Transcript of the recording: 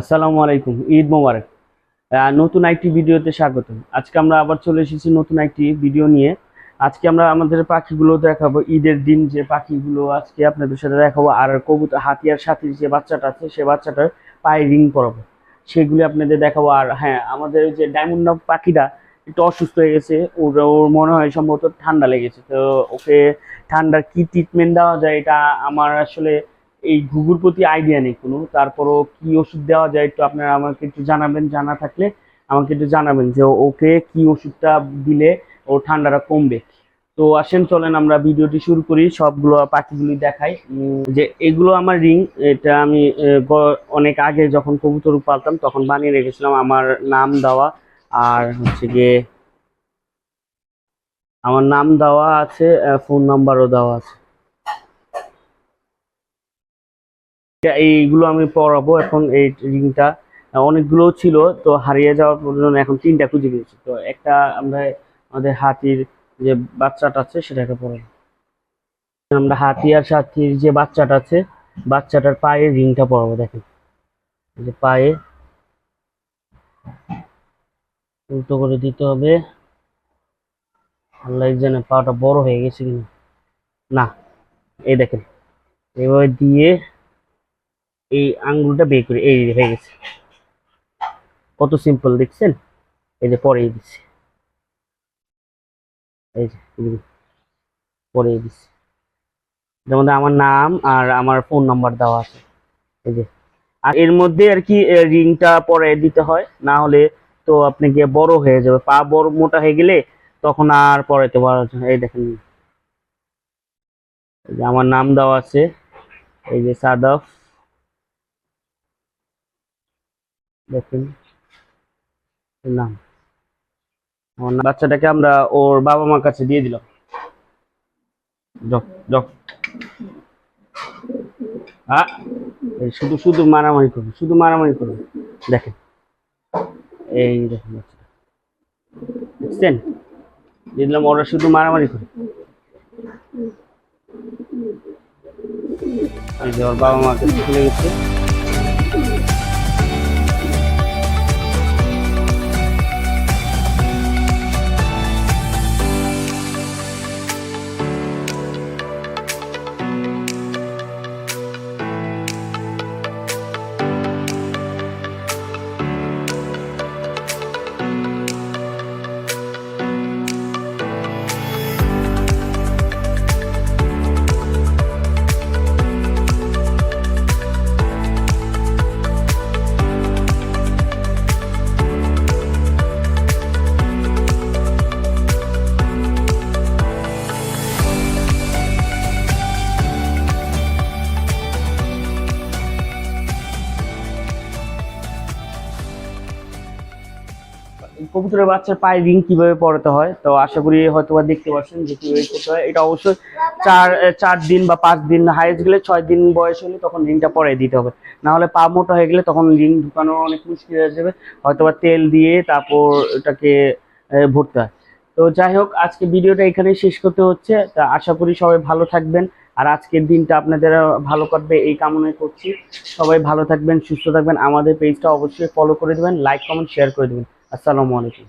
আসসালামু আলাইকুম, ঈদ মোবারক। নতুন একটি ভিডিওতে স্বাগত আজকে আমরা আবার চলে এসেছি নতুন একটি ভিডিও নিয়ে। আজকে আমরা আমাদের পাখিগুলো দেখাবো, ঈদের দিন যে পাখিগুলো আজকে আপনাদের সাথে দেখাবো, আর কবুতর, হাতিয়ার সাথে যে বাচ্চাটা আছে, সে বাচ্চাটার পায়ে রিং পরাবো। সেগুলি আপনাদের দেখাবো। আর হ্যাঁ আমাদের যে ডায়মন্ড পাখিটা একটু অসুস্থ হয়ে গেছে, ওর ওর মনে হয় সম্ভবত ঠান্ডা লেগেছে। তো ওকে ঠান্ডার কি ট্রিটমেন্ট দেওয়া যায়, এটা আমার আসলে এই ঘুঘুর প্রতি আইডিয়া নেই কোনো। তারপরও কি ওষুধ দেওয়া যায় একটু আপনারা আমাকে একটু জানাবেন, জানা থাকলে আমাকে একটু জানাবেন যে ওকে কি ওষুধটা দিলে ওর ঠান্ডাটা কমবে। তো আসেন, চলেন আমরা ভিডিওটি শুরু করি, সবগুলো পাখিগুলি দেখাই। যে এগুলো আমার রিং, এটা আমি অনেক আগে যখন কবুতর পালতাম তখন বানিয়ে রেখেছিলাম আমার নাম দেওয়া। আর হচ্ছে গিয়ে আমার নাম দেওয়া আছে ফোন নাম্বারও দেওয়া আছে এটা- এইগুলো আমি পরাবো। এখন এই রিংটা অনেকগুলো ছিল, তো হারিয়ে যাওয়ার জন্য এখন তিনটা খুঁজে পেয়েছি। তো একটা আমরা আমাদের হাতির যে বাচ্চাটা আছে, সেটাকে পরাবো। আমরা হাতি আর সাথীর যে বাচ্চাটা আছে, বাচ্চাটার পায়ে রিংটা পরাবো, দেখেন। যে পায়ে। উল্টো করে দিতে হবে। আল্লাহ জানে পাটা বড় হয়ে গেছে কিনা। না, এই দেখেন। এভাবে দিয়ে এই আঙ্গুলটা বের করে, এই হয়ে গেছে। কত সিম্পল দেখছেন? এই যে পরে দিচ্ছি। এই যে পরে দিচ্ছি। মধ্যে আমার নাম আর আমার ফোন নাম্বার দেওয়া আছে। এই যে, আর এর মধ্যে আর কি রিংটা পরে দিতে হয়। না হলে তো আপনি গিয়ে বড় হয়ে যাবে। পা বড়, মোটা হয়ে গেলে তখন আর পরাইতে পারা। এই দেখেন। এই যে আমার নাম দেওয়া আছে। এই যে সাদাফ। আমার বাচ্চাটাকে আমরা ওর বাবা মার কাছে দিয়ে দিলাম। শুধু শুধু মারামারি করবে, শুধু মারামারি করবে। দেখেন। এই দেখেন দেখছেন? দিয়ে দিলাম, ওরা শুধু মারামারি করে। ওর বাবা মাকে গেছে কবুতরের বাচ্চার পায়ে রিং কীভাবে পরাতে হয়? তো আশা করি হয়তো বা দেখতে পাচ্ছেন যে কীভাবে করতে হয়। এটা অবশ্যই চার চার দিন বা পাঁচ দিন হাইস্ট গেলে ছয় দিন বয়স হলে তখন রিংটা পরাই দিতে হবে। না হলে পা মোটা হয়ে গেলে তখন রিং ঢুকানো অনেক মুশকিল হয়ে যাবে। হয়তো বা তেল দিয়ে তারপর এটাকে ভরতে হয়। তো যাই হোক, আজকে ভিডিওটা এখানেই শেষ করতে হচ্ছে। তা আশা করি সবাই ভালো থাকবেন। আর আজকের দিনটা আপনাদের ভালো কাটবে এই কামনাই করছি। সবাই ভালো থাকবেন, সুস্থ থাকবেন। আমাদের পেজটা অবশ্যই ফলো করে দেবেন লাইক কমেন্ট শেয়ার করে দেবেন। আসসালামু আলাইকুম।